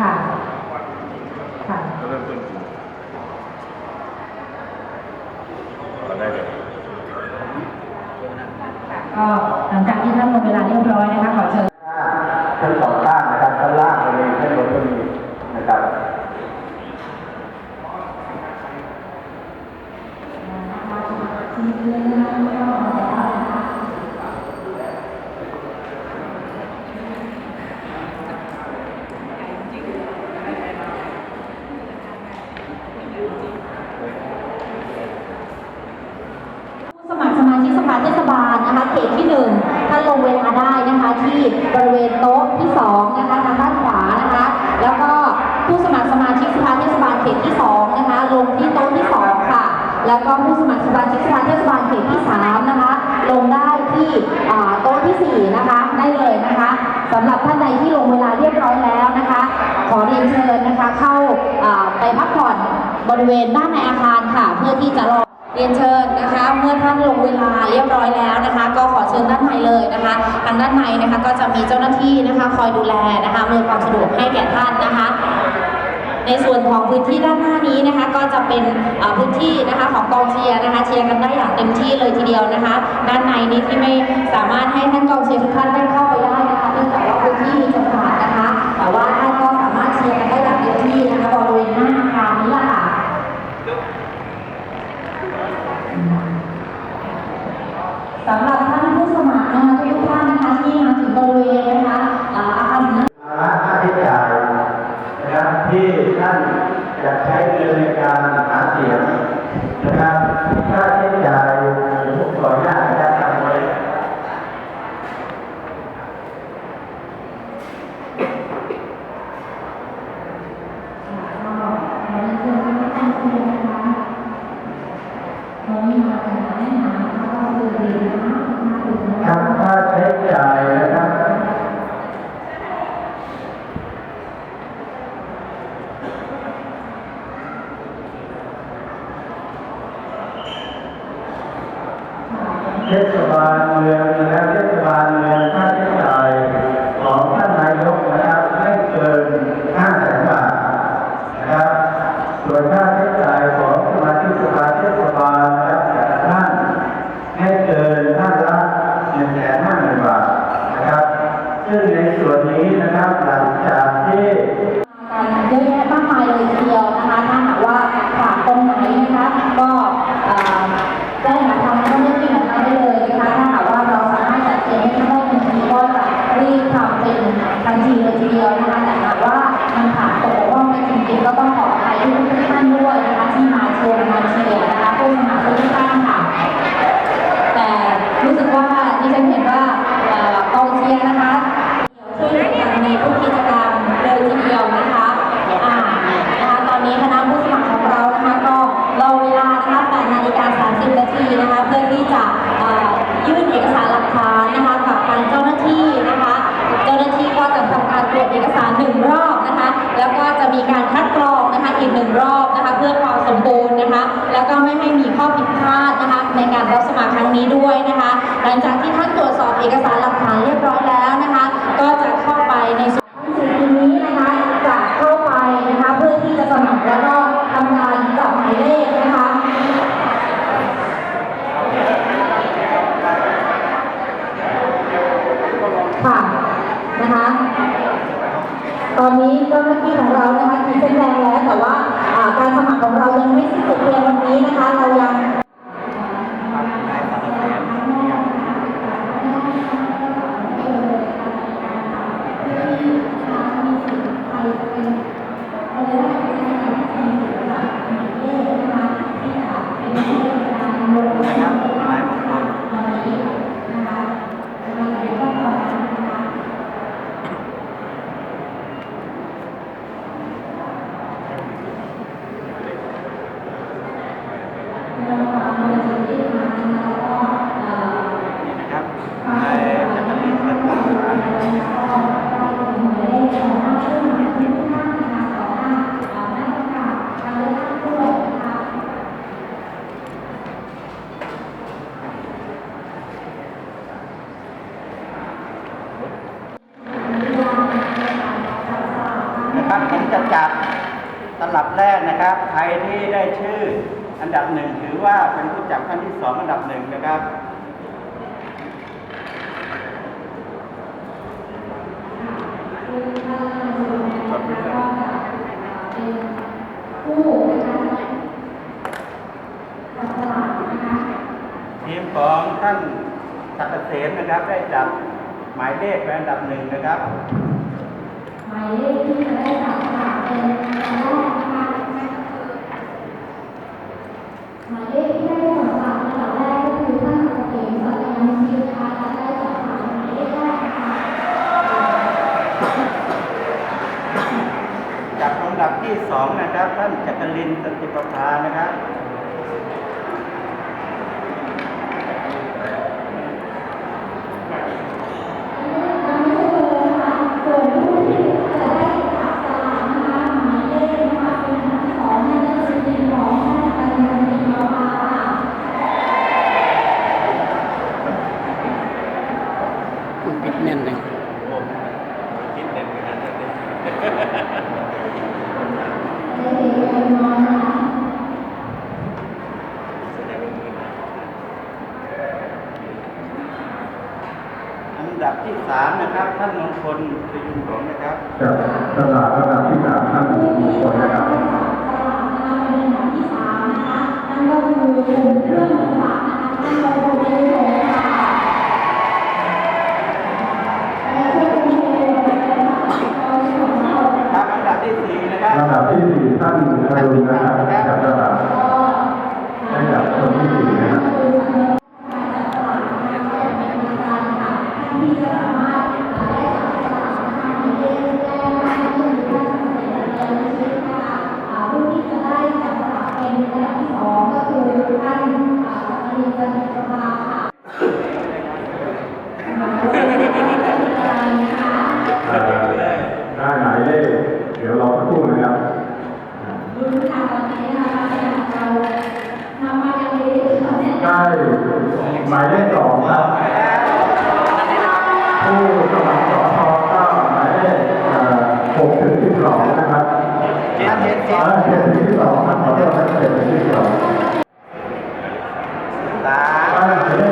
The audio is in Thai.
ค่ะ ค่ะก็เริ่มต้นจริงก็ได้เลยก็หลังจากที่ท่านลงเวลาเรียบร้อยนะคะขอเชิญชั้นสองล่างนะครับชั้นล่างบริเวณชั้นบนก็มีนะครับ ผู้สมัครสมาชิกสภาเทศบาลนะคะ เขตที่หนึ่งท่านลงเวลาได้นะคะที่บริเวณโต๊ะที่สองนะคะทางด้านขวานะคะ แล้วก็ผู้สมัครสมาชิกสภาเทศบาลเขตที่สองนะคะลงที่โต๊ะที่สองค่ะ แล้วก็ผู้สมัครสมาชิกสภาเทศบาลเขตที่สามนะคะลงได้ที่โต๊ะที่สี่นะคะได้เลยนะคะสำหรับท่านใดที่ลงเวลาเรียบร้อยแล้วนะคะ ขอเรียนเชิญนะคะเข้าไปพักผ่อนบริเวณด้านในอาคารค่ะ เพื่อที่จะรอเรียนเชิญนะคะ มื่อท่านลงเวลาเรียบร้อยแล้วนะคะ ก็ขอเชิญด้านในเลยนะคะทางด้านในนะคะก็จะมีเจ้าหน้าที่นะคะ คอยดูแลนะคะอำนวยความสะดวกให้แก่ท่านนะคะ ในส่วนของพื้นที่ด้านหน้านี้นะคะ ก็จะเป็นพื้นที่นะคะของกองเชียร์นะคะ เชียร์กันได้อย่างเต็มที่เลยทีเดียวนะคะ ด้านในนี้ที่ไม่สามารถให้ท่านกองเชียร์ทุกท่านได้เข้าไปได้นะคะเนื่องจากว่าพื้นที่มีจำกัดนะคะ แต่ว่าท่านก็สามารถเชียร์กันได้อย่างเต็มที่นะคะบริเวณหน้าอาคารนี้แหละค่ะ สำหรับท่านผู้สมัครนะคะทุกท่านนะคะที่มาถึงบริเวณนะคะอ่าอาคารสำนัก ภาระค่าใช้จ่ายนะครับที่ท่านจะใช้เงินในการหาเสียงนะครับค่าใช้จ่ายทุกส่วนหน้านะครับทำไว้ ครับค่าใช้จ่ายนะครับ เทศบาลเมืองนะครับเทศบาลเมืองค่าใช้จ่ายของท่านนายกนะครับไม่เกิน5แสนบาทนะครับส่วนค่าใช้จ่ายของสมาชิกสภาเทศบาล สึกว่าดิฉันเห็นว่ากองเชียร์นะคะช่วยเหลือกันในทุกกิจกรรมเลยทีเดียวนะคะอ่านะคะตอนนี้คณะผู้สมัครของเรานะคะก็รอเวลานะคะ8นาฬิกา30นาทีนะคะเพื่อที่จะเอ่อยื่นเอกสารหลักฐานนะคะกับทางเจ้าหน้าที่นะคะ เจ้าหน้าที่ก็จะทำการตรวจเอกสารหนึ่งรอบนะคะ แล้วก็จะมีการคัดกรองนะคะอีกหนึ่งรอบนะคะ เพื่อความสมบูรณ์นะคะ แล้วก็ไม่ให้มีข้อผิดพลาดนะคะ ในการรับสมัครครั้งนี้ด้วยนะคะ หลังจากที่ท่านตรวจสอบเอกสารหลักฐานเรียบร้อยแล้วนะคะ ก็จะเข้าไปในส่วนของสิ่งนี้นะคะจะเข้าไปนะคะเพื่อที่จะสมัครแล้วก็ทำการจับหมายเลขนะคะ ค่ะนะคะ ตอนนี้เจ้าหน้าที่ของเรานะคะขีดเส้นแดงแล้ว แต่ว่าอ่าการสมัครของ เรายังไม่สิ้นสุดเพียงวันนี้นะคะเรายัง นะครับในจักรีประกาศนะครับนะครับผมจะจับตลับแรกนะครับ ใครที่ได้ชื่อ อันดับหนึ่งถือว่าเป็นผู้จับท่านที่สองอันดับหนึ่งนะครับทีมของท่านศักดิ์เกษมนะครับ ได้จับหมายเลขเป็นอันดับหนึ่งนะครับ หมายเลขที่จะได้จับสลากเป็นอันแรกนะคะ หมายเลขที่ได้จับสลากเป็นอันดับแรกก็คือท่านเกษมสัตยานุชิตนะคะจะได้จับสลากหมายเลขแรกนะคะจับลำดับที่สองนะครับ ท่านจักรินทร์สติประภานะครับ ส่วนผู้ที่จะได้จับสลากนะคะหมายเลขนะคะเป็นอันดับที่สองนั่นก็คือทีมของท่านปัญญาณีมาภาค่ะ คุณปิดแน่นเลย ผมคิดเด่นขนาดนั้นเลย ได้เด็กเป็นน้อยนะคะ แสดงว่ามีนะ อันดับที่สามนะครับ ท่านมงคลพยุงหลวงนะครับจากตลาดระดับที่สามท่านมงคลนะครับสลากนะคะเป็นอันดับที่สามนะคะนั่นก็คือกลุ่มเครื่อง หมายเลขเดี๋ยวรอสักค หกถึงสิบสองนะครับเจ็ดเจ็ดเออเจ็ดถึงสิบสองครับขอโทษนะเจ็ดถึงสิบสองสาม